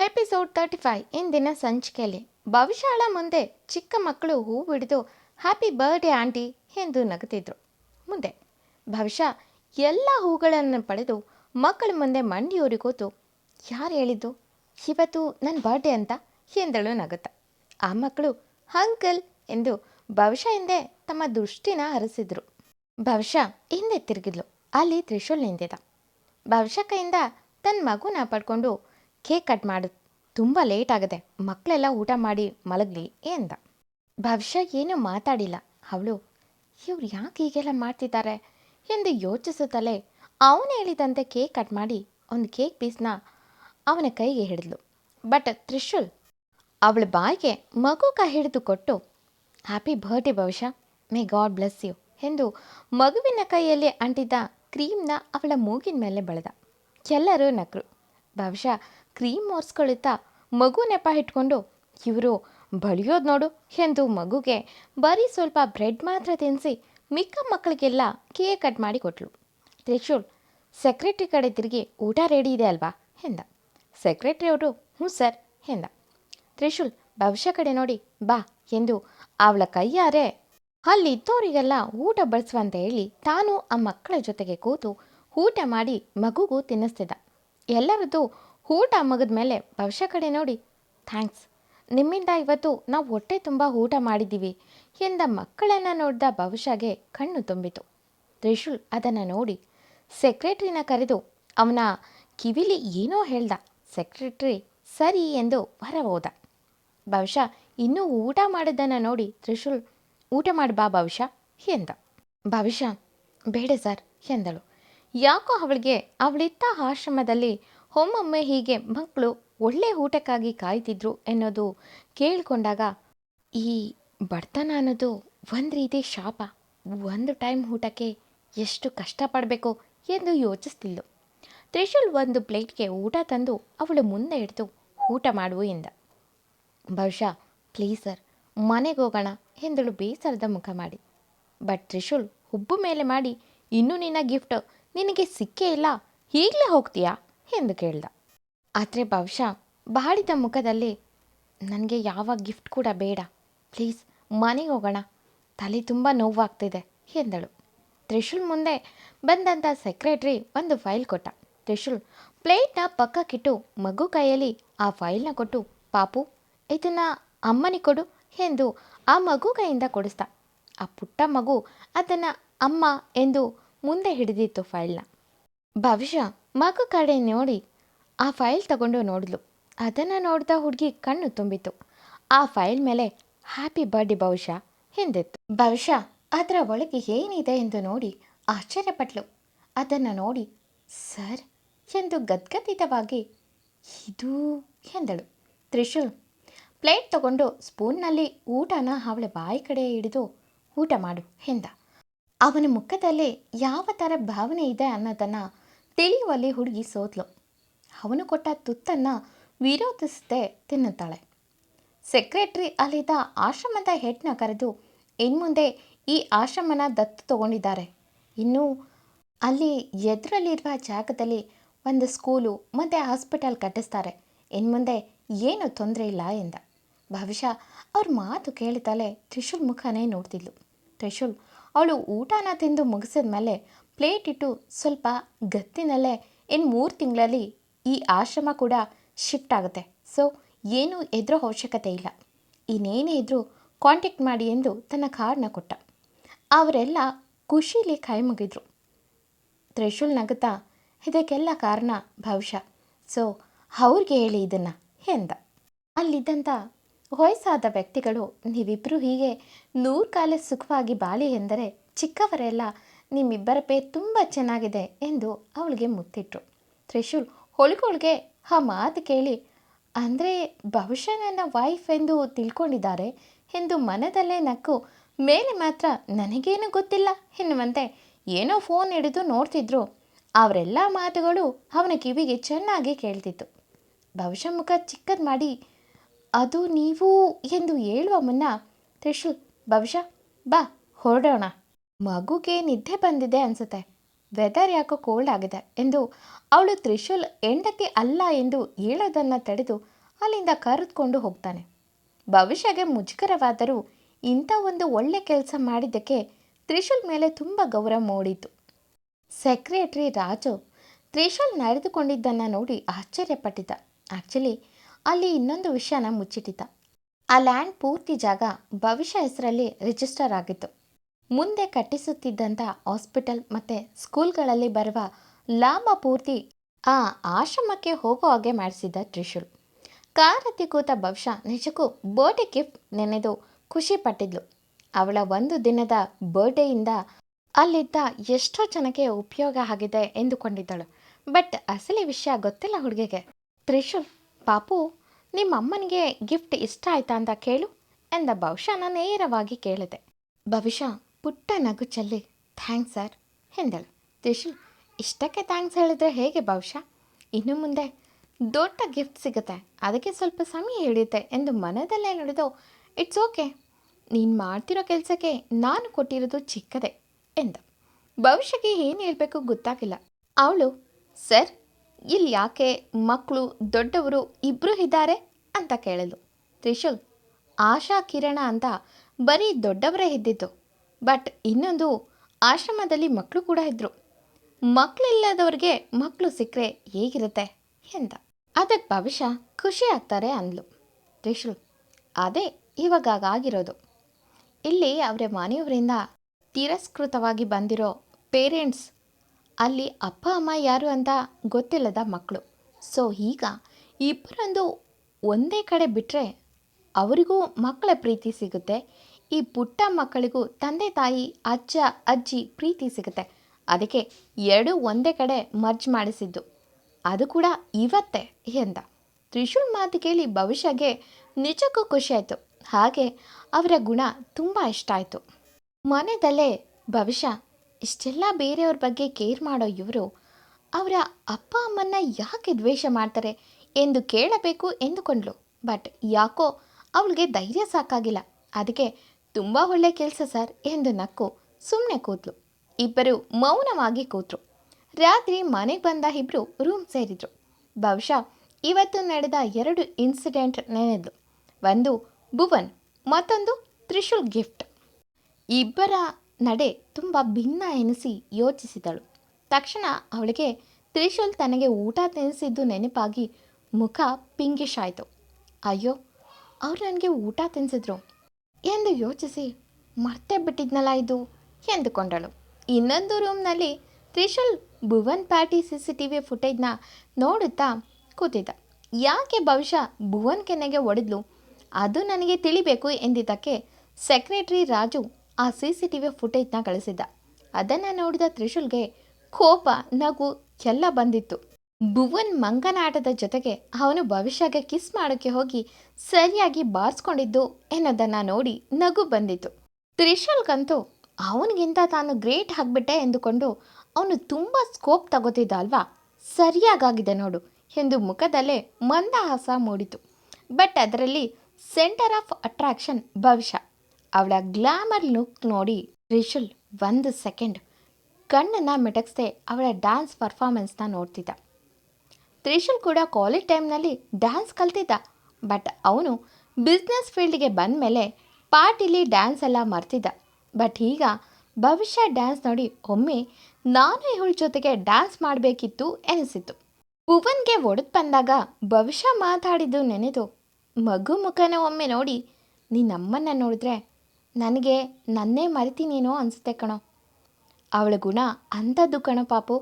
Episode thirty five, ಇಂದಿನ ಸಂಚಿಕೆಯಲ್ಲಿ. ಭವಿಷ್ಯಾಳ ಮುಂದೆ ಚಿಕ್ಕ ಮಕ್ಕಳು ಹೂ ಬಿಡಿದು ಹ್ಯಾಪಿ ಬರ್ಡೇ ಆಂಟಿ ಎಂದು ನಗುತ್ತಿದ್ರು. ಮುಂದೆ, ಭವಿಷ್ಯ, ಎಲ್ಲ ಹೂಗಳನ್ನು ಪಡೆದು ಮಕ್ಕಳ ಮುಂದೆ ಮಂಡಿಯೂರಿ ಕೂತು ಯಾರು ಹೇಳಿದ್ದು? ಇವತ್ತು ನನ್ನ ಬರ್ಡೇ ಅಂತ ಎಂದಳು ನಗುತ್ತ. ಆ ಮಕ್ಕಳು, ಅಂಕಲ್ ಎಂದು ಭವಿಷ್ಯ ಹಿಂದೆ ತಮ್ಮ ದೃಷ್ಟಿನ ಹರಿಸಿದ್ರು. ಭವಿಷ್ಯ ಹಿಂದೆ ತಿರುಗಿದ್ಲು. ಅಲ್ಲಿ ತ್ರಿಶೂಲ್ ನಿಂತಿದ್ದ ಭವಿಷ್ಯ ಕೈಯಿಂದ ತನ್ನ ಮಗುನ ಪಡ್ಕೊಂಡು ಕೇಕ್ ಕಟ್ ಮಾಡು. ತುಂಬ ಲೇಟ್ ಆಗಿದೆ ಮಕ್ಕಳೆಲ್ಲ ಊಟ ಮಾಡಿ ಮಲಗಲಿ ಎಂದ. ಭವಿಷ್ಯ ಏನೂ ಮಾತಾಡಿಲ್ಲ. ಅವಳು, ಇವ್ರು ಯಾಕೆ ಹೀಗೆಲ್ಲ ಮಾಡ್ತಿದ್ದಾರೆ? ಎಂದು ಯೋಚಿಸುತ್ತಲೇ ಅವನು ಹೇಳಿದಂತೆ ಕೇಕ್ ಕಟ್ ಮಾಡಿ ಒಂದು ಕೇಕ್ ಪೀಸ್ನ ಅವನ ಕೈಗೆ ಹಿಡಿದ್ಲು. ಬಟ್ ತ್ರಿಶೂಲ್ ಅವಳ ಬಾಯಿಗೆ ಮಗು ಕೈ ಹಿಡಿದು ಕೊಟ್ಟು, ಹ್ಯಾಪಿ ಬರ್ಡೇ ಭವಿಷ್ಯ. ಮೇ ಗಾಡ್ ಬ್ಲೆಸ್ ಯು ಎಂದು ಮಗುವಿನ ಕೈಯಲ್ಲಿ ಅಂಟಿದ್ದ ಕ್ರೀಮ್ನ ಅವಳ ಮೂಗಿನ ಮೇಲೆ ಬಳದ. ಎಲ್ಲರೂ ನಕ್ರು. ಭವಿಷ್ಯ ಕ್ರೀಮ್ ಒರೆಸ್ಕೊಳ್ಳುತ್ತಾ ಮಗು ನೆಪ ಇಟ್ಕೊಂಡು ಇವರು ಬಳಿಯೋದು ನೋಡು ಎಂದು ಮಗುಗೆ ಬರೀ ಸ್ವಲ್ಪ ಬ್ರೆಡ್ ಮಾತ್ರ ತಿನ್ನಿಸಿ ಮಿಕ್ಕ ಮಕ್ಕಳಿಗೆಲ್ಲ ಕೇಕ್ ಕಟ್ ಮಾಡಿ ಕೊಟ್ಲು. ತ್ರಿಶೂಲ್, ಸೆಕ್ರೆಟ್ರಿ ಕಡೆ ತಿರುಗಿ ಊಟ ರೆಡಿ ಇದೆ ಅಲ್ವಾ? ಎಂದ. ಸೆಕ್ರೆಟ್ರಿ ಅವರು, ಹ್ಞೂ ಸರ್, ಎಂದ. ತ್ರಿಶೂಲ್, ಭವಿಷ್ಯ ಕಡೆ ನೋಡಿ, ಬಾ ಎಂದು ಅವಳ ಕೈಯಾರೆ ಅಲ್ಲಿದ್ದವರಿಗೆಲ್ಲ ಊಟ ಬಡಿಸುವಂತ ಹೇಳಿ ತಾನು ಆ ಮಕ್ಕಳ ಜೊತೆಗೆ ಕೂತು ಊಟ ಮಾಡಿ ಮಗುಗೂ ತಿನ್ನಿಸ್ತಿದ್ದ. ಎಲ್ಲರದ್ದು ಊಟ ಮುಗಿದ್ಮೇಲೆ ಮೇಲೆ ಭವಿಷ್ಯ ಕಡೆ ನೋಡಿ. ಥ್ಯಾಂಕ್ಸ್. ನಿಮ್ಮಿಂದ ಇವತ್ತು ನಾವು ಹೊಟ್ಟೆ ತುಂಬ ಊಟ ಮಾಡಿದ್ದೀವಿ. ಎಂದ ಮಕ್ಕಳನ್ನು ನೋಡಿದ ಭವಿಷ್ಯಗೆ ಕಣ್ಣು ತುಂಬಿತು. ತ್ರಿಶೂಲ್ ಅದನ್ನು ನೋಡಿ. ಸೆಕ್ರೆಟ್ರಿನ ಕರೆದು, ಅವನ ಕಿವಿಲಿ ಏನೋ ಹೇಳ್ದ. ಸೆಕ್ರೆಟ್ರಿ ಸರಿ ಎಂದು ಹೊರಹೋದ ಭವಿಷ್ಯ ಇನ್ನೂ ಊಟ ಮಾಡಿದ್ದನ್ನು ನೋಡಿ ತ್ರಿಶೂಲ್, ಊಟ ಮಾಡಿ ಬಾ ಭವಿಷ್ಯ ಎಂದ. ಭವಿಷ್ಯ, ಬೇಡ ಸರ್ ಎಂದಳು. ಯಾಕೋ ಅವಳಿಗೆ, ಅವಳಿದ್ದ ಆಶ್ರಮದಲ್ಲಿ ಒಮ್ಮೊಮ್ಮೆ ಹೀಗೆ ಮಕ್ಕಳು ಒಳ್ಳೆ ಊಟಕ್ಕಾಗಿ ಕಾಯ್ತಿದ್ರು ಎನ್ನೋದು ಕೇಳಿಕೊಂಡಾಗ, ಈ ಬಡತನ ಅನ್ನೋದು ಒಂದು ರೀತಿ ಶಾಪ, ಒಂದು ಟೈಮ್ ಊಟಕ್ಕೆ ಎಷ್ಟು ಕಷ್ಟಪಡಬೇಕು ಎಂದು ಯೋಚಿಸ್ತಿದ್ಲು. ತ್ರಿಶೂಲ್ ಒಂದು ಪ್ಲೇಟ್ಗೆ ಊಟ ತಂದು ಅವಳು ಮುಂದೆ ಹಿಡಿದು ಊಟ ಮಾಡುವು ಎಂದ ಬಹುಶಃ, ಪ್ಲೀಸ್ ಸರ್, ಮನೆಗೆ ಹೋಗೋಣ ಎಂದಳು ಬೇಸರದ ಮುಖ ಮಾಡಿ. ಬಟ್ ತ್ರಿಶೂಲ್ ಹುಬ್ಬು ಮೇಲೆ ಮಾಡಿ, ಇನ್ನೂ ನಿನ್ನ ಗಿಫ್ಟ್ ನಿನಗೆ ಸಿಕ್ಕೇ ಇಲ್ಲ, ಈಗಲೇ ಹೋಗ್ತೀಯಾ? ಎಂದು ಕೇಳ್ದ. ಆದರೆ ಬಹುಶಃ ಬಾಡಿದ ಮುಖದಲ್ಲಿ ನನಗೆ ಯಾವ ಗಿಫ್ಟ್ ಕೂಡ ಬೇಡ. ಪ್ಲೀಸ್, ಮನೆಗೆ ಹೋಗೋಣ. ತಲೆ ತುಂಬ ನೋವಾಗ್ತಿದೆ ಎಂದಳು. ತ್ರಿಶೂಲ್ ಮುಂದೆ ಬಂದಂಥ ಸೆಕ್ರೆಟ್ರಿ ಒಂದು ಫೈಲ್ ಕೊಟ್ಟ. ತ್ರಿಶೂಲ್, ಪ್ಲೇಟ್ನ ಪಕ್ಕಕ್ಕಿಟ್ಟು ಮಗು ಕೈಯಲ್ಲಿ ಆ ಫೈಲ್ನ ಕೊಟ್ಟು, ಪಾಪು, ಇದನ್ನು ಅಮ್ಮನಿಗೆ ಕೊಡು ಎಂದು ಆ ಮಗು ಕೈಯಿಂದ ಕೊಡಿಸ್ದ. ಆ ಪುಟ್ಟ ಮಗು ಅದನ್ನು ಅಮ್ಮ ಎಂದು ಮುಂದೆ ಹಿಡಿದಿತ್ತು ಫೈಲ್ನ. ಭವಿಷ್ಯ ಮಗು ಕಡೆ ನೋಡಿ ಆ ಫೈಲ್ ತಗೊಂಡು ನೋಡಿದ್ಲು. ಅದನ್ನು ನೋಡಿದ ಹುಡುಗಿ ಕಣ್ಣು ತುಂಬಿತು ಆ ಫೈಲ್ ಮೇಲೆ ಹ್ಯಾಪಿ ಬರ್ಡೇ ಬಹುಶಃ ಹಿಂದಿತ್ತು. ಬಹುಶಃ ಅದರ ಒಳಗೆ ಏನಿದೆ ಎಂದು ನೋಡಿ ಆಶ್ಚರ್ಯಪಟ್ಲು ಅದನ್ನು ನೋಡಿ, ಸರ್ ಎಂದು ಗದ್ಗದಿತವಾಗಿ, ಇದು ಎಂದಳು. ತ್ರಿಶೂಲ್ ಪ್ಲೇಟ್ ತಗೊಂಡು ಸ್ಪೂನ್ನಲ್ಲಿ ಊಟನ ಅವಳ ಬಾಯಿ ಕಡೆ ಹಿಡಿದು, ಊಟ ಮಾಡು ಎಂದ. ಅವನ ಮುಖದಲ್ಲಿ ಯಾವ ಥರ ಭಾವನೆ ಇದೆ ಅನ್ನೋದನ್ನು ತಿಳಿಯುವಲ್ಲಿ ಹುಡುಗಿ ಸೋತ್ಲು. ಅವನು ಕೊಟ್ಟ ತುತ್ತನ್ನು ವಿರೋಧಿಸದೆ ತಿನ್ನುತ್ತಾಳೆ. ಸೆಕ್ರೆಟ್ರಿ ಅಲ್ಲಿದ್ದ ಆಶ್ರಮದ ಹೆಡ್ನ ಕರೆದು, ಇನ್ಮುಂದೆ ಈ ಆಶ್ರಮನ ದತ್ತು ತಗೊಂಡಿದ್ದಾರೆ. ಇನ್ನು ಅಲ್ಲಿ ಎದುರಲ್ಲಿರುವ ಜಾಗದಲ್ಲಿ ಒಂದು ಸ್ಕೂಲು, ಮತ್ತು ಹಾಸ್ಪಿಟಲ್ ಕಟ್ಟಿಸ್ತಾರೆ. ಇನ್ಮುಂದೆ ಏನು ತೊಂದರೆ ಇಲ್ಲ ಎಂದ. ಭವಿಷ್ಯ ಅವ್ರ ಮಾತು ಕೇಳಿದಲೇ ತ್ರಿಶೂಲ್ ಮುಖನೇ ನೋಡ್ತಿದ್ಲು. ತ್ರಿಶೂಲ್ ಅವಳು ಊಟನ ತಿಂದು ಮುಗಿಸಿದ ಮೇಲೆ ಪ್ಲೇಟ್ ಇಟ್ಟು ಸ್ವಲ್ಪ ಗತ್ತಿನಲ್ಲೇ ಇನ್ನು ಮೂರು ತಿಂಗಳಲ್ಲಿ ಈ ಆಶ್ರಮ ಕೂಡ ಶಿಫ್ಟ್ ಆಗುತ್ತೆ. ಸೊ ಏನೂ ಎದುರೋ ಅವಶ್ಯಕತೆ ಇಲ್ಲ. ಇನ್ನೇನೇ ಇದ್ದರೂ ಕಾಂಟ್ಯಾಕ್ಟ್ ಮಾಡಿ ಎಂದು ತನ್ನ ಕಾರ್ಡ್ನ ಕೊಟ್ಟ. ಅವರೆಲ್ಲ ಖುಷೀಲಿ ಕೈ ಮುಗಿದ್ರು. ತ್ರಿಶೂಲ್ ನಗುತ್ತಾ, ಇದಕ್ಕೆಲ್ಲ ಕಾರಣ ಭವಿಷ್ಯ. ಸೊ ಅವ್ರಿಗೆ ಹೇಳಿ ಇದನ್ನು, ಎಂದ. ಅಲ್ಲಿದ್ದಂಥ ವಯಸ್ಸಾದ ವ್ಯಕ್ತಿಗಳು ನೀವಿಬ್ಬರು ಹೀಗೆ ನೂರು ಕಾಲ ಸುಖವಾಗಿ ಬಾಳಿ ಎಂದರೆ ಚಿಕ್ಕವರೆಲ್ಲ ನಿಮ್ಮಿಬ್ಬರ ಪೇ ತುಂಬ ಚೆನ್ನಾಗಿದೆ ಎಂದು ಅವಳಿಗೆ ಮುತ್ತಿಟ್ರು. ತ್ರಿಶೂಲ್ ಹೊಲಿಕೋಳಿಗೆ ಆ ಮಾತು ಕೇಳಿ, ಅಂದರೆ ಬಹುಶಃ ನನ್ನ ವೈಫ್ ಎಂದು ತಿಳ್ಕೊಂಡಿದ್ದಾರೆ ಎಂದು ಮನದಲ್ಲೇ ನಕ್ಕು, ಮೇಲೆ ಮಾತ್ರ ನನಗೇನು ಗೊತ್ತಿಲ್ಲ ಎನ್ನುವಂತೆ ಏನೋ ಫೋನ್ ಹಿಡಿದು ನೋಡ್ತಿದ್ರು. ಅವರೆಲ್ಲ ಮಾತುಗಳು ಅವನ ಕಿವಿಗೆ ಚೆನ್ನಾಗಿ ಕೇಳ್ತಿತ್ತು. ಬಹುಶಃ ಮುಖ ಚಿಕ್ಕದು ಮಾಡಿ, ಅದು ನೀವು ಎಂದು ಹೇಳುವ ಮುನ್ನ, ತ್ರಿಶೂಲ್, ಬಹುಶಃ ಬಾ, ಹೊರಡೋಣ. ಮಗುಗೆ ನಿದ್ದೆ ಬಂದಿದೆ ಅನ್ಸುತ್ತೆ. ವೆದರ್ ಯಾಕೋ ಕೋಲ್ಡ್ ಆಗಿದೆ ಎಂದು ಅವಳು ತ್ರಿಶೂಲ್ ಎಂಡಕ್ಕೆ ಅಲ್ಲ ಎಂದು ಹೇಳೋದನ್ನು ತಡೆದು ಅಲ್ಲಿಂದ ಕರೆದುಕೊಂಡು ಹೋಗ್ತಾನೆ. ಭವಿಷ್ಯಗೆ ಮುಜುಗರವಾದರೂ ಇಂಥ ಒಂದು ಒಳ್ಳೆ ಕೆಲಸ ಮಾಡಿದ್ದಕ್ಕೆ ತ್ರಿಶೂಲ್ ಮೇಲೆ ತುಂಬ ಗೌರವ ಮೂಡಿತು ಸೆಕ್ರೆಟರಿ ರಾಜು ತ್ರಿಶೂಲ್ ನಡೆದುಕೊಂಡಿದ್ದನ್ನು ನೋಡಿ ಆಶ್ಚರ್ಯಪಟ್ಟಿದ್ದ. ಆ್ಯಕ್ಚುಲಿ ಅಲ್ಲಿ ಇನ್ನೊಂದು ವಿಷಯನ ಮುಚ್ಚಿಟ್ಟಿದ್ದ. ಆ ಲ್ಯಾಂಡ್ ಪೂರ್ತಿ ಜಾಗ ಭವಿಷ್ಯ ಹೆಸರಲ್ಲಿ ರಿಜಿಸ್ಟರ್ ಆಗಿತ್ತು. ಮುಂದೆ ಕಟ್ಟಿಸುತ್ತಿದ್ದಂಥ ಹಾಸ್ಪಿಟಲ್ ಮತ್ತು ಸ್ಕೂಲ್ಗಳಲ್ಲಿ ಬರುವ ಲಾಭ ಪೂರ್ತಿ ಆ ಆಶ್ರಮಕ್ಕೆ ಹೋಗೋ ಹಾಗೆ ಮಾಡಿಸಿದ್ದ ತ್ರಿಶೂಲ್. ಕಾರತಿ ಕೂತ ಬಹುಶಃ ನಿಜಕ್ಕೂ ಬರ್ಡೇ ಗಿಫ್ಟ್ ನೆನೆದು ಖುಷಿ ಪಟ್ಟಿದ್ಲು. ಅವಳ ಒಂದು ದಿನದ ಬರ್ಡೇಯಿಂದ ಅಲ್ಲಿದ್ದ ಎಷ್ಟೋ ಜನಕ್ಕೆ ಉಪಯೋಗ ಆಗಿದೆ ಎಂದುಕೊಂಡಿದ್ದಳು. ಬಟ್ ಅಸಲಿ ವಿಷಯ ಗೊತ್ತಿಲ್ಲ ಹುಡುಗಿಗೆ. ತ್ರಿಶೂಲ್, ಪಾಪು, ನಿಮ್ಮ ಅಮ್ಮನಿಗೆ ಗಿಫ್ಟ್ ಇಷ್ಟ ಆಯ್ತಾ ಅಂತ ಕೇಳು ಎಂದ ಬಹುಶಃ ನೇರವಾಗಿ ಕೇಳಿದೆ. ಭವಿಷ್ಯ ಪುಟ್ಟ ನಗು ಚೆಲ್ಲಿ ಥ್ಯಾಂಕ್ಸ್ ಸರ್, ಎಂದಳು. ತ್ರಿಶೂಲ್, ಇಷ್ಟಕ್ಕೆ ಥ್ಯಾಂಕ್ಸ್ ಹೇಳಿದರೆ ಹೇಗೆ ಬಹುಶಃ? ಇನ್ನು ಮುಂದೆ ದೊಡ್ಡ ಗಿಫ್ಟ್ ಸಿಗುತ್ತೆ. ಅದಕ್ಕೆ ಸ್ವಲ್ಪ ಸಮಯ ಹಿಡಿಯುತ್ತೆ, ಎಂದು ಮನದಲ್ಲೇ ನುಡಿದು, ಇಟ್ಸ್ ಓಕೆ. ನೀನು ಮಾಡ್ತಿರೋ ಕೆಲಸಕ್ಕೆ ನಾನು ಕೊಟ್ಟಿರೋದು ಚಿಕ್ಕದೆ ಎಂದ ಭವಿಷ್ಯಕ್ಕೆ ಏನು ಹೇಳಬೇಕು ಗೊತ್ತಾಗಿಲ್ಲ. ಅವಳು, ಸರ್, ಇಲ್ಲಿ ಯಾಕೆ ಮಕ್ಕಳು, ದೊಡ್ಡವರು ಇಬ್ಬರು ಇದ್ದಾರೆ? ಅಂತ ಕೇಳಿದ್ಲು ತ್ರಿಶೂಲ್, ಆಶಾ ಕಿರಣ ಅಂತ ಬರೀ ದೊಡ್ಡವರೇ ಇದ್ದಿದ್ದು. ಬಟ್ ಇನ್ನೊಂದು, ಆಶ್ರಮದಲ್ಲಿ ಮಕ್ಕಳು ಕೂಡ ಇದ್ದರು ಮಕ್ಕಳಿಲ್ಲದವ್ರಿಗೆ ಮಕ್ಕಳು ಸಿಕ್ಕರೆ ಹೇಗಿರುತ್ತೆ ಎಂದ. ಅದಕ್ಕೆ ಭವಿಷ್ಯ ಖುಷಿ ಆಗ್ತಾರೆ ಅಂದ್ಲು. ತ್ರಿಶೂಲ್ ಅದೇ ಇವಾಗ ಆಗಿರೋದು. ಇಲ್ಲಿ ಅವರ ಮನೆಯವರಿಂದ ತಿರಸ್ಕೃತವಾಗಿ ಬಂದಿರೋ ಪೇರೆಂಟ್ಸ್, ಅಲ್ಲಿ ಅಪ್ಪ, ಅಮ್ಮ ಯಾರು ಅಂತ ಗೊತ್ತಿಲ್ಲದ ಮಕ್ಕಳು. ಸೊ ಈಗ ಇಬ್ಬರೊಂದು ಒಂದೇ ಕಡೆ ಬಿಟ್ಟರೆ ಅವರಿಗೂ ಮಕ್ಕಳ ಪ್ರೀತಿ ಸಿಗುತ್ತೆ ಈ ಪುಟ್ಟ ಮಕ್ಕಳಿಗೂ ತಂದೆ ತಾಯಿ, ಅಜ್ಜ, ಅಜ್ಜಿ ಪ್ರೀತಿ ಸಿಗುತ್ತೆ. ಅದಕ್ಕೆ ಎರಡೂ ಒಂದೇ ಕಡೆ ಮರ್ಜ್ ಮಾಡಿಸಿದ್ದು. ಅದು ಕೂಡ ಇವತ್ತೇ ಎಂದ. ತ್ರಿಶೂಲ್ ಮಾತು ಕೇಳಿ ಭವಿಷ್ಯಗೆ ನಿಜಕ್ಕೂ ಖುಷಿಯಾಯಿತು ಹಾಗೆ ಅವರ ಗುಣ ತುಂಬ ಇಷ್ಟ ಆಯಿತು. ಮನೆಯಲ್ಲೇ ಭವಿಷ್ಯ, ಇಷ್ಟೆಲ್ಲ ಬೇರೆಯವ್ರ ಬಗ್ಗೆ ಕೇರ್ ಮಾಡೋ ಇವರು ಅವರ ಅಪ್ಪ, ಅಮ್ಮನ್ನ ಯಾಕೆ ದ್ವೇಷ ಮಾಡ್ತಾರೆ ಎಂದು ಕೇಳಬೇಕು ಎಂದುಕೊಂಡ್ಳು. ಬಟ್ ಯಾಕೋ ಅವಳಿಗೆ ಧೈರ್ಯ ಸಾಕಾಗಿಲ್ಲ. ಅದಕ್ಕೆ ತುಂಬ ಒಳ್ಳೆ ಕೆಲಸ ಸರ್ ಎಂದು ನಕ್ಕು ಸುಮ್ಮನೆ ಕೂತ್ಲು. ಇಬ್ಬರು ಮೌನವಾಗಿ ಕೂತರು. ರಾತ್ರಿ ಮನೆಗೆ ಬಂದ ಇಬ್ಬರು ರೂಮ್ ಸೇರಿದ್ರು. ಬಹುಶಃ ಇವತ್ತು ನಡೆದ ಎರಡು ಇನ್ಸಿಡೆಂಟ್ ನೆನೆದ್ಲು. ಒಂದು ಭುವನ್, ಮತ್ತೊಂದು ತ್ರಿಶೂಲ್ ಗಿಫ್ಟ್. ಇಬ್ಬರ ನಡೆ ತುಂಬ ಭಿನ್ನ ಎನಿಸಿ ಯೋಚಿಸಿದಳು. ತಕ್ಷಣ ಅವಳಿಗೆ ತ್ರಿಶೂಲ್ ತನಗೆ ಊಟ ತಿನ್ನಿಸಿದ್ದು ನೆನಪಾಗಿ ಮುಖ ಪಿಂಗಿಶ್ ಆಯಿತು ಅಯ್ಯೋ, ಅವ್ರು ನನಗೆ ಊಟ ತಿನ್ನಿಸಿದ್ರು ಎಂದು ಯೋಚಿಸಿ, ಮರ್ತೇ ಬಿಟ್ಟಿದ್ನಲ್ಲ ಇದು? ಎಂದುಕೊಂಡಳು. ಇನ್ನೊಂದು ರೂಮ್ನಲ್ಲಿ Trishal Bhuvan party C C T V ಫುಟೇಜ್ನ ನೋಡುತ್ತಾ ಕೂತಿದ್ದ. ಯಾಕೆ ಬಹುಶಃ ಭುವನ್ ಕೆನೆಗೆ ಒಡೆದ್ಲು? ಅದು ನನಗೆ ತಿಳಿಬೇಕು ಎಂದಿದ್ದಕ್ಕೆ ಸೆಕ್ರೆಟರಿ ರಾಜು ಆ ಸಿ ಸಿ ಟಿ ವಿ ಫುಟೇಜ್ನ ಕಳಿಸಿದ್ದ. ಅದನ್ನು ನೋಡಿದ ತ್ರಿಶೂಲ್ಗೆ ಕೋಪ, ನಗು ಎಲ್ಲ ಬಂದಿತ್ತು. ಭುವನ್ ಮಂಗನಾಟದ ಜೊತೆಗೆ ಅವನು ಭವಿಷ್ಯಗೆ ಕಿಸ್ ಮಾಡೋಕ್ಕೆ ಹೋಗಿ ಸರಿಯಾಗಿ ಬಾರಿಸ್ಕೊಂಡಿದ್ದು ಎನ್ನೋದನ್ನು ನೋಡಿ ನಗು ಬಂದಿತ್ತು. ತ್ರಿಶೂಲ್ಗಂತೂ ಅವನಿಗಿಂತ ತಾನು ಗ್ರೇಟ್ ಆಗಿಬಿಟ್ಟೆ ಎಂದುಕೊಂಡು ಅವನು ತುಂಬ ಸ್ಕೋಪ್ ತಗೋತಿದ್ದ ಅಲ್ವಾ? ಸರಿಯಾಗಾಗಿದೆ ನೋಡು ಎಂದು ಮುಖದಲ್ಲೇ ಮಂದಹಾಸ ಮೂಡಿತು. ಬಟ್ ಅದರಲ್ಲಿ ಸೆಂಟರ್ ಆಫ್ ಅಟ್ರಾಕ್ಷನ್ ಭವಿಷ್ಯ. ಅವಳ ಗ್ಲಾಮರ್ ಲುಕ್ ನೋಡಿ ರಿಶುಲ್ ಒಂದು ಸೆಕೆಂಡ್ ಕಣ್ಣನ್ನು ಮಿಟಕ್ಸ್ದೆ ಅವಳ ಡ್ಯಾನ್ಸ್ ಪರ್ಫಾರ್ಮೆನ್ಸ್ನ ನೋಡ್ತಿದ್ದ. ತ್ರಿಶೂಲ್ ಕೂಡ ಕಾಲೇಜ್ ಟೈಮ್ನಲ್ಲಿ ಡ್ಯಾನ್ಸ್ ಕಲ್ತಿದ್ದ. ಬಟ್ ಅವನು ಬಿಸ್ನೆಸ್ ಫೀಲ್ಡ್ಗೆ ಬಂದ ಮೇಲೆ ಪಾರ್ಟಿಲಿ ಡ್ಯಾನ್ಸ್ ಎಲ್ಲ ಮರ್ತಿದ್ದ. ಬಟ್ ಈಗ ಭವಿಷ್ಯ ಡ್ಯಾನ್ಸ್ ನೋಡಿ ಒಮ್ಮೆ ನಾನು ಇವಳ ಜೊತೆಗೆ ಡ್ಯಾನ್ಸ್ ಮಾಡಬೇಕಿತ್ತು ಎನಿಸಿತು ಭುವನ್ಗೆ ಒಡೆದು ಬಂದಾಗ ಭವಿಷ್ಯ ಮಾತಾಡಿದ್ದು ನೆನೆದು ಮಗು ಮುಖನ ಒಮ್ಮೆ ನೋಡಿ ನಿನ್ನಮ್ಮನ್ನ ನೋಡಿದ್ರೆ ನನಗೆ ನನ್ನೇ ಮರಿತೀನೇನೋ ಅನಿಸುತ್ತೆ ಕಣೋ. ಅವಳ ಗುಣ ಅಂಥದ್ದು ಕಣೋ ಪಾಪು.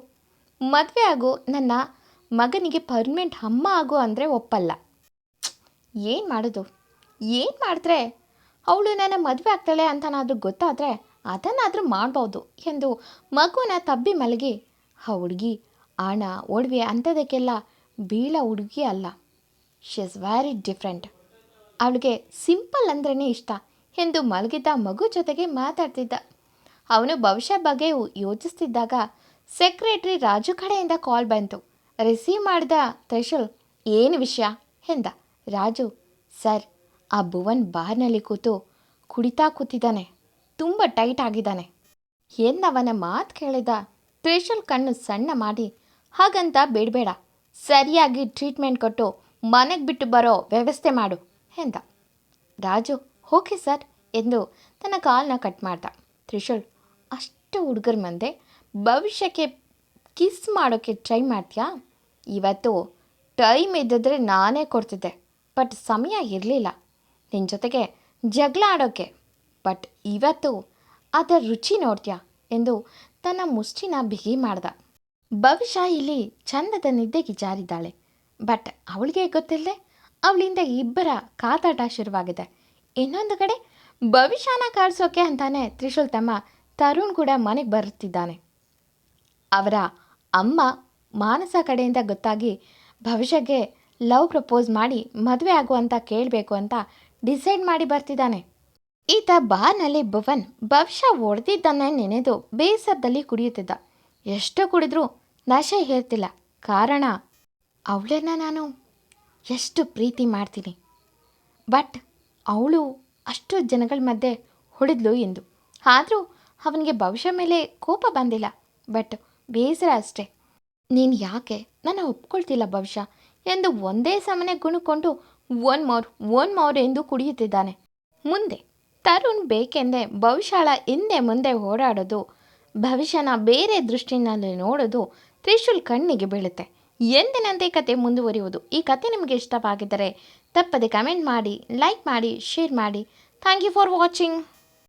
ಮದುವೆ ಆಗು ನನ್ನ ಮಗನಿಗೆ ಪರ್ಮನೆಂಟ್ ಅಮ್ಮ ಆಗು ಅಂದರೆ ಒಪ್ಪಲ್ಲ. ಏನು ಮಾಡೋದು? ಏನು ಮಾಡಿದ್ರೆ ಅವಳು ನನ್ನ ಮದುವೆ ಆಗ್ತಾಳೆ ಅಂತನಾದರೂ ಗೊತ್ತಾದರೆ ಅದನ್ನಾದರೂ ಮಾಡ್ಬೋದು ಎಂದು ಮಗುನ ತಬ್ಬಿ ಮಲಗಿ, ಆ ಹುಡುಗಿ ಹಣ ಒಡವೆ ಅಂಥದಕ್ಕೆಲ್ಲ ಬೀಳ ಹುಡುಗಿ ಅಲ್ಲ. ಶಿ ಇಸ್ ವೆರಿ ಡಿಫ್ರೆಂಟ್ ಅವಳಿಗೆ ಸಿಂಪಲ್ ಅಂದ್ರೇ ಇಷ್ಟ ಎಂದು ಮಲಗಿದ್ದ ಮಗು ಜೊತೆಗೆ ಮಾತಾಡ್ತಿದ್ದ. ಅವನು ಭವಿಷ್ಯ ಬಗ್ಗೆ ಯೋಚಿಸ್ತಿದ್ದಾಗ ಸೆಕ್ರೆಟ್ರಿ ರಾಜು ಕಡೆಯಿಂದ ಕಾಲ್ ಬಂತು. ರಿಸೀವ್ ಮಾಡಿದ ತ್ರಿಶೂಲ್, ಏನು ವಿಷಯ? ಎಂದ. ರಾಜು, ಸರ್, ಆ ಭುವನ್ ಬಾರ್ನಲ್ಲಿ ಕೂತು ಕುಡಿತಾ ಕೂತಿದ್ದಾನೆ. ತುಂಬ ಟೈಟ್ ಆಗಿದ್ದಾನೆ. ಎಂದವನ ಮಾತು ಕೇಳಿದ? ತ್ರಿಶೂಲ್ ಕಣ್ಣು ಸಣ್ಣ ಮಾಡಿ, ಹಾಗಂತ ಬೇಡಬೇಡ. ಸರಿಯಾಗಿ ಟ್ರೀಟ್ಮೆಂಟ್ ಕೊಟ್ಟು ಮನೆಗೆ ಬಿಟ್ಟು ಬರೋ ವ್ಯವಸ್ಥೆ ಮಾಡು. ಎಂದ. ರಾಜು, ಓಕೆ ಸರ್, ಎಂದು ತನ್ನ ಕಾಲನ್ನ ಕಟ್ ಮಾಡ್ದ. ತ್ರಿಶೂಲ್, ಅಷ್ಟು ಹುಡುಗರ ಮುಂದೆ ಭವಿಷ್ಯಕ್ಕೆ ಕಿಸ್ ಮಾಡೋಕ್ಕೆ ಟ್ರೈ ಮಾಡ್ತೀಯಾ? ಇವತ್ತು ಟೈಮ್ ಇದ್ದಿದ್ರೆ ನಾನೇ ಕೊಡ್ತಿದ್ದೆ ಬಟ್ ಸಮಯ ಇರಲಿಲ್ಲ. ನಿನ್ನ ಜೊತೆಗೆ ಜಗಳ ಆಡೋಕ್ಕೆ ಬಟ್ ಇವತ್ತು ಅದರ ರುಚಿ ನೋಡ್ತೀಯಾ ಎಂದು ತನ್ನ ಮುಷ್ಟಿನ ಬಿಗಿ ಮಾಡ್ದ. ಭವಿಷ್ಯ ಇಲ್ಲಿ ಚಂದದ ನಿದ್ದೆಗೆ ಜಾರಿದ್ದಾಳೆ ಬಟ್ ಅವಳಿಗೆ ಗೊತ್ತಿಲ್ಲದೆ ಅವಳಿಂದ ಇಬ್ಬರ ಕಾತಾಟ ಶುರುವಾಗಿದೆ. ಇನ್ನೊಂದು ಕಡೆ ಭವಿಷ್ಯನ ಕಾಡಿಸೋಕೆ ಅಂತಾನೆ ತ್ರಿಶೂಲ್ ತಮ್ಮ ತರುಣ್ ಕೂಡ ಮನೆಗೆ ಬರುತ್ತಿದ್ದಾನೆ. ಅವರ ಅಮ್ಮ ಮಾನಸ ಕಡೆಯಿಂದ ಗೊತ್ತಾಗಿ ಭವಿಷ್ಯಗೆ ಲವ್ ಪ್ರಪೋಸ್ ಮಾಡಿ ಮದುವೆ ಆಗುವಂತ ಕೇಳಬೇಕು ಅಂತ ಡಿಸೈಡ್ ಮಾಡಿ ಬರ್ತಿದ್ದಾನೆ. ಈತ ಬಾರ್ನಲ್ಲಿ ಭುವನ್ ಭವಿಷ್ಯ ಒಡೆದಿದ್ದನ್ನೇ ನೆನೆದು ಬೇಸರದಲ್ಲಿ ಕುಡಿಯುತ್ತಿದ್ದ. ಎಷ್ಟು ಕುಡಿದ್ರೂ ನಶೆ ಹೇರ್ತಿಲ್ಲ ಕಾರಣ, ಅವಳನ್ನ ನಾನು ಎಷ್ಟು ಪ್ರೀತಿ ಮಾಡ್ತೀನಿ. ಬಟ್ ಅವಳು ಅಷ್ಟು ಜನಗಳ ಮಧ್ಯೆ ಹೊಡೆದ್ಲು ಎಂದು. ಆದರೂ ಅವನಿಗೆ ಭವಿಷ್ಯ ಮೇಲೆ ಕೋಪ ಬಂದಿಲ್ಲ. ಬಟ್ ಬೇಸರ ಅಷ್ಟೇ. ನೀನು ಯಾಕೆ? ನಾನು ಒಪ್ಕೊಳ್ತಿಲ್ಲ ಭವಿಷ್ಯ. ಎಂದು ಒಂದೇ ಸಮನೆ ಗುಣಕೊಂಡು ಒನ್ ಮೋರ್ ಒನ್ ಮೋರ್ ಎಂದು ಕುಡಿಯುತ್ತಿದ್ದಾನೆ. ಮುಂದೆ, ತರುಣ್ ಬೇಕೆಂದೇ ಭವಿಷ್ಯಳ ಹಿಂದೆ ಮುಂದೆ ಓಡಾಡೋದು, ಭವಿಷ್ಯನ ಬೇರೆ ದೃಷ್ಟಿನಲ್ಲಿ ನೋಡೋದು ತ್ರಿಶೂಲ್ ಕಣ್ಣಿಗೆ ಬೀಳುತ್ತೆ. ಎಂದಿನಂತೆ ಕತೆ ಮುಂದುವರಿಯುವುದು? ಈ ಕತೆ ನಿಮಗೆ ಇಷ್ಟವಾಗಿದ್ದರೆ ತಪ್ಪದೆ ಕಮೆಂಟ್ ಮಾಡಿ, ಲೈಕ್ ಮಾಡಿ, ಶೇರ್ ಮಾಡಿ. Thank you for watching.